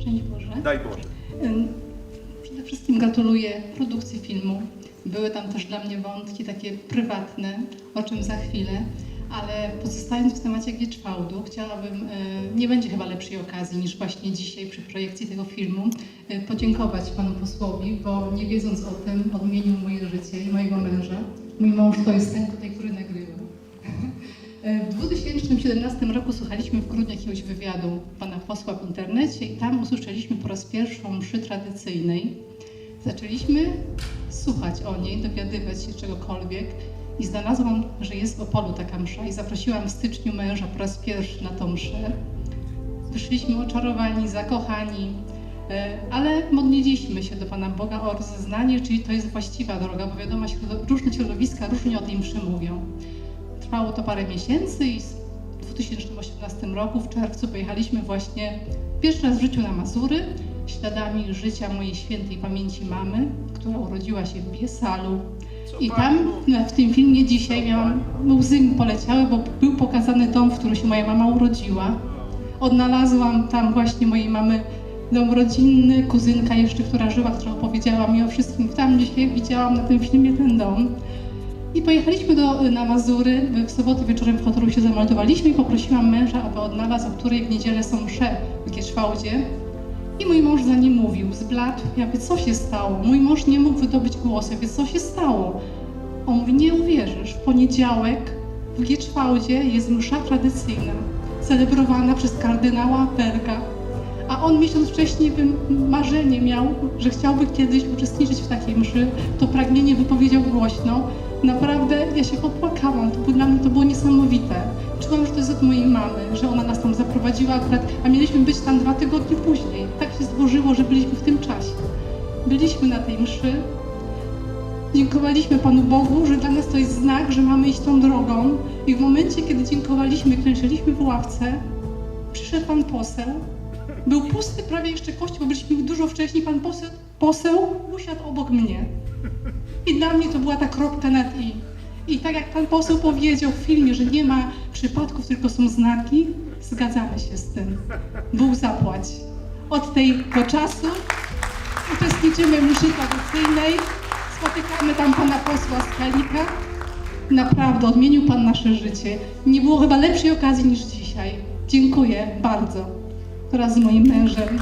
Szczęść Boże. Daj Boże. Przede wszystkim gratuluję produkcji filmu. Były tam też dla mnie wątki takie prywatne, o czym za chwilę, ale pozostając w temacie Gieczwałdu, chciałabym, e, nie będzie chyba lepszej okazji niż właśnie dzisiaj przy projekcji tego filmu, e, podziękować panu posłowi, bo nie wiedząc o tym, odmienił moje życie i mojego męża. Mój mąż to jest ten tutaj, który nagrywa. W 2017 roku słuchaliśmy w grudniu jakiegoś wywiadu pana posła w internecie i tam usłyszeliśmy po raz pierwszy mszy tradycyjnej. Zaczęliśmy słuchać o niej, dowiadywać się czegokolwiek i znalazłam, że jest w Opolu taka msza i zaprosiłam w styczniu męża po raz pierwszy na tą mszę. Wyszliśmy oczarowani, zakochani, e, ale modliliśmy się do Pana Boga o rozeznanie, czyli to jest właściwa droga, bo wiadomo, różne środowiska różnie o tej mszy mówią. Trwało to parę miesięcy i w 2018 roku w czerwcu pojechaliśmy właśnie pierwszy raz w życiu na Mazury, śladami życia mojej świętej pamięci mamy, która urodziła się w Biesalu. I tam w tym filmie dzisiaj miałam, łzy mi poleciały, bo był pokazany dom, w którym się moja mama urodziła. Odnalazłam tam właśnie mojej mamy dom rodzinny, kuzynka jeszcze, która żyła, która opowiedziała mi o wszystkim. Tam dzisiaj widziałam na tym filmie ten dom. I pojechaliśmy do, na Mazury, w sobotę wieczorem w hotelu się zameldowaliśmy i poprosiłam męża, aby odnalazł, o której w niedzielę są msze w Gieszwałdzie. I mój mąż za nim mówił, zbladł, ja mówię, co się stało? Mój mąż nie mógł wydobyć głosu, ja mówię, co się stało? On mówi, nie uwierzysz, w poniedziałek w Gieczwałdzie jest msza tradycyjna, celebrowana przez kardynała Berga. A on miesiąc wcześniej marzenie miał, że chciałby kiedyś uczestniczyć w takiej mszy. To pragnienie wypowiedział głośno. Naprawdę ja się popłakałam. To było, dla mnie to było niesamowite. Czułam, że to jest od mojej mamy, że ona nas tam zaprowadziła akurat, a mieliśmy być tam dwa tygodnie później. Tak się złożyło, że byliśmy w tym czasie. Byliśmy na tej mszy. Dziękowaliśmy Panu Bogu, że dla nas to jest znak, że mamy iść tą drogą. I w momencie, kiedy dziękowaliśmy, klęczyliśmy w ławce, przyszedł Pan poseł. Był pusty prawie jeszcze kościół, bo byliśmy dużo wcześniej. Pan poseł, poseł usiadł obok mnie. I dla mnie to była ta kropka nad i. I tak jak pan poseł powiedział w filmie, że nie ma przypadków, tylko są znaki, zgadzamy się z tym. Bóg zapłać. Od tego czasu uczestniczymy w mszy tradycyjnej, spotykamy tam pana posła Skalika. Naprawdę odmienił pan nasze życie. Nie było chyba lepszej okazji niż dzisiaj. Dziękuję bardzo oraz z moim mężem.